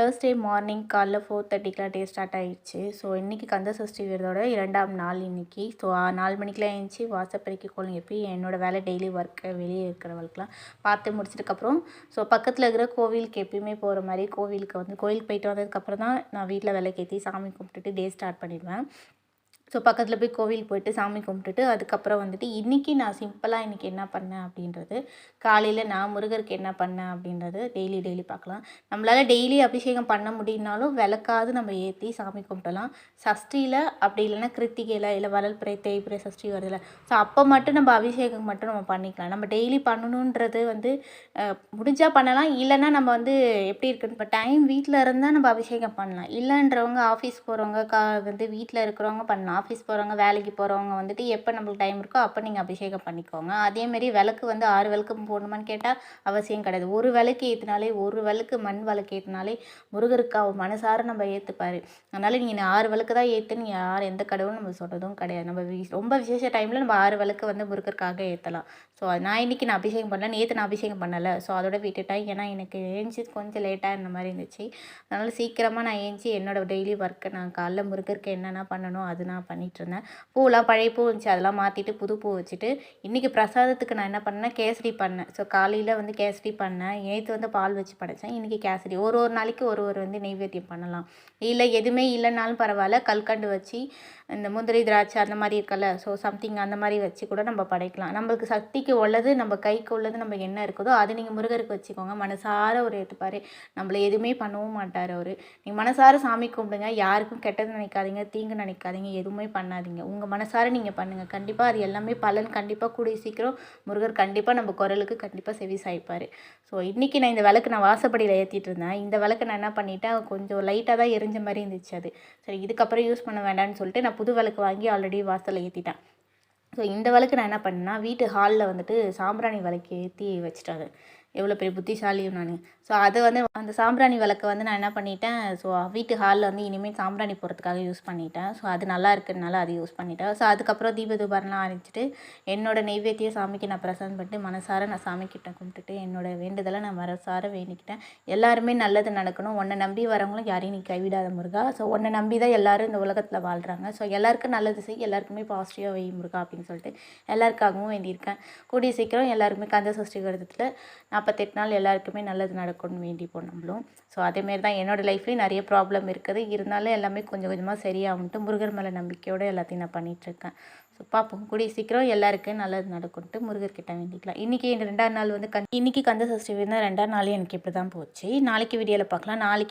Thursday morning காலைல four தேர்ட்டிக்கெலாம் day start ஆகிடுச்சு ஸோ இன்றைக்கி கந்த சஷ்டி விரதோட இரண்டாம் நாள் இன்றைக்கி ஸோ நாலு மணிக்கெலாம் எழுந்துச்சி வாசப்படிக்கு கோலம் எப்பி என்னோடய வேலை டெய்லி ஒர்க்கு வெளியே இருக்கிறவங்களுக்குலாம் பார்த்து முடிச்சதுக்கப்புறம் ஸோ பக்கத்தில் இருக்கிற கோவிலுக்கு எப்பயுமே போகிற மாதிரி கோவிலுக்கு வந்து கோவிலுக்கு போயிட்டு வந்ததுக்கப்புறம் தான் நான் வீட்டில் விளக்கேற்றி சாமி கும்பிட்டுட்டு டே ஸ்டார்ட் பண்ணிடுவேன். ஸோ பக்கத்தில் போய் கோவில் போயிட்டு சாமி கும்பிட்டுட்டு அதுக்கப்புறம் வந்துட்டு இன்றைக்கி நான் சிம்பிளாக இன்றைக்கி என்ன பண்ணேன் அப்படின்றது காலையில் நான் முருகருக்கு என்ன பண்ணேன் அப்படின்றது டெய்லி டெய்லி பார்க்கலாம். நம்மளால் டெய்லி அபிஷேகம் பண்ண முடியும்னாலும் விளக்காது நம்ம ஏற்றி சாமி கும்பிடலாம். சஷ்டியில் அப்படி இல்லைன்னா கிருத்திகையில் இல்லை வளர்பிறை தேய்பிறை சஷ்டி வருதுல ஸோ அப்போ மட்டும் நம்ம அபிஷேகம் மட்டும் நம்ம பண்ணிக்கலாம். நம்ம டெய்லி பண்ணணுன்றது வந்து முடிஞ்சால் பண்ணலாம். இல்லைன்னா நம்ம வந்து எப்படி இருக்குன்னு இப்போ டைம் வீட்டில் இருந்தால் நம்ம அபிஷேகம் பண்ணலாம். இல்லைன்றவங்க ஆஃபீஸ் போகிறவங்க கா வந்து வீட்டில் இருக்கிறவங்க பண்ணலாம். ஆஃபீஸ் போகிறவங்க வேலைக்கு போகிறவங்க வந்துட்டு எப்போ நம்மளுக்கு டைம் இருக்கோ அப்போ நீங்கள் அபிஷேகம் பண்ணிக்கோங்க. அதேமாரி விளக்கு வந்து ஆறு விளக்கு போடணுமான்னு கேட்டால் அவசியம் கிடையாது. ஒரு விளக்கு ஏற்றினாலே ஒரு விளக்கு மண் விளக்கு ஏற்றினாலே முருகருக்கு அவர் மனசார நம்ம ஏற்றுப்பார் அதனால் நீங்கள் ஆறு விளக்கு தான் ஏற்றுன்னு யார் எந்த கடவுளும் நம்ம சொல்கிறதும் கிடையாது. நம்ம ரொம்ப விசேஷ டைமில் நம்ம ஆறு விளக்கு வந்து முருகருக்காக ஏற்றலாம் ஸோ நான் இன்றைக்கி நான் அபிஷேகம் பண்ணல. நேற்று நான் அபிஷேகம் பண்ணலை. ஸோ அதோட விட்டுட்டேன் ஏன்னா எனக்கு ஏஞ்சி கொஞ்சம் லேட்டாக இருந்த மாதிரி இருந்துச்சு. அதனால் சீக்கிரமாக நான் ஏஞ்சி என்னோடய டெய்லி ஒர்க்கை நான் காலைல முருகருக்கு என்னென்ன பண்ணணும் அது நான் பண்ணிகிட்டு இருந்தேன் பூலாம் பழைய பூ இருந்துச்சு அதெல்லாம் மாற்றிட்டு புது பூ வச்சுட்டு இன்றைக்கி பிரசாதத்துக்கு நான் என்ன பண்ணேன் கேசரி பண்ணேன். ஸோ காலையில் வந்து கேசரி பண்ணேன். நேற்று வந்து பால் வச்சு படைச்சேன். இன்றைக்கி கேசரி. ஒரு ஒரு நாளைக்கு ஒரு ஒரு வந்து நெய்வேத்தியம் பண்ணலாம். இல்லை எதுவுமே இல்லைனாலும் பரவாயில்ல. கல்கண்டு வச்சு இந்த முந்திரி திராட்சை அந்த மாதிரி இருக்கல ஸோ சம்திங் அந்த மாதிரி வச்சு கூட நம்ம படைக்கலாம். நம்மளுக்கு சக்திக்கு உள்ளது நம்ம கைக்கு உள்ளது நம்ம என்ன இருக்குதோ அது நீங்கள் முருகருக்கு வச்சுக்கோங்க. மனசார ஒரு ஏற்றுப்பார் நம்மளை எதுவுமே பண்ணவும் மாட்டார் அவர். நீங்கள் மனசார சாமி கும்பிடுங்க. யாருக்கும் கெட்டது நினைக்காதீங்க தீங்கு நினைக்காதீங்க. எதுவுமே எதுவுமே பண்ணாதீங்க. உங்கள் மனசார நீங்கள் பண்ணுங்கள் கண்டிப்பாக அது எல்லாமே பலன். கண்டிப்பாக கூடிய சீக்கிரம் முருகர் கண்டிப்பாக நம்ம குரலுக்கு கண்டிப்பாக செவி சாய்ப்பார். ஸோ இன்றைக்கி நான் இந்த விளக்கு நான் வாசப்படியில் ஏற்றிட்டு இருந்தேன். இந்த விளக்கு நான் என்ன பண்ணிட்டேன்? கொஞ்சம் லைட்டாக தான் எரிஞ்ச மாதிரி இருந்துச்சு அது. சரி இதுக்கப்புறம் யூஸ் பண்ண வேண்டாம்னு சொல்லிட்டு நான் புது விளக்கு வாங்கி ஆல்ரெடி வாசலில் ஏற்றிட்டேன் ஸோ இந்த விளக்கு நான் என்ன பண்ணேன்னா வீட்டு ஹாலில் வந்துட்டு சாம்பிராணி விளக்கு ஏற்றி வச்சுட்டாங்க எவ்வளோ பெரிய புத்திசாலியும் நான். ஸோ அது வந்து அந்த சாம்பிராணி விளக்கு வந்து நான் என்ன பண்ணிட்டேன் ஸோ வீட்டு ஹாலில் வந்து இனிமேல் சாம்பிராணி போகிறதுக்காக யூஸ் பண்ணிட்டேன். ஸோ அது நல்லா இருக்கிறதுனால அது யூஸ் பண்ணிட்டேன். ஸோ அதுக்கப்புறம் தீப தூபாரெலாம் ஆரம்பிச்சிட்டு என்னோட நெய்வேத்திய சாமிக்கு நான் பிரசன்ட் பண்ணிட்டு மனசார நான் சாமிக்கிட்ட கும்பிட்டுட்டு என்னோட வேண்டுதலை நான் மனசார வேண்டிக்கிட்டேன். எல்லாருமே நல்லது நடக்கணும். உன்னை நம்பி வரவங்களும் யாரையும் நீ கைவிடாத முருகா. ஸோ உன்னை நம்பி தான் எல்லோரும் இந்த உலகத்தில் வாழ்கிறாங்க ஸோ எல்லாருக்கும் நல்லது செய் எல்லாருக்குமே பாசிட்டிவாக வை முருகா அப்படின்னு சொல்லிட்டு எல்லாருக்காகவும் வேண்டியிருக்கேன். கூடிய சீக்கிரம் எல்லாருக்குமே கந்த சஷ்டி விரதத்தில் நாற்பத்தெட்டு நாள் எல்லாருக்குமே நல்லது நடக்கும்னு வேண்டிப்போம் நம்மளும். ஸோ அதேமாரி தான் என்னோடய லைஃப்லேயும் நிறைய ப்ராப்ளம் இருக்குது. இருந்தாலும் எல்லாமே கொஞ்சம் கொஞ்சமாக சரியாகும்ட்டு முருகர் மேலே நம்பிக்கையோடு எல்லாத்தையும் நான் பண்ணிகிட்ருக்கேன் ஸோ பார்ப்போம். கூடிய சீக்கிரம் எல்லாருக்கும் நல்லது நடக்கும்ட்டு முருகர்கிட்ட வேண்டிக்கலாம். இன்றைக்கி ரெண்டாவது நாள் வந்து கண் இன்றைக்கி கந்த சஷ்டி விருந்தால் ரெண்டாவது நாள் எனக்கு இப்படி தான் போச்சு. நாளைக்கு வீடியோவில் பார்க்கலாம். நாளைக்கு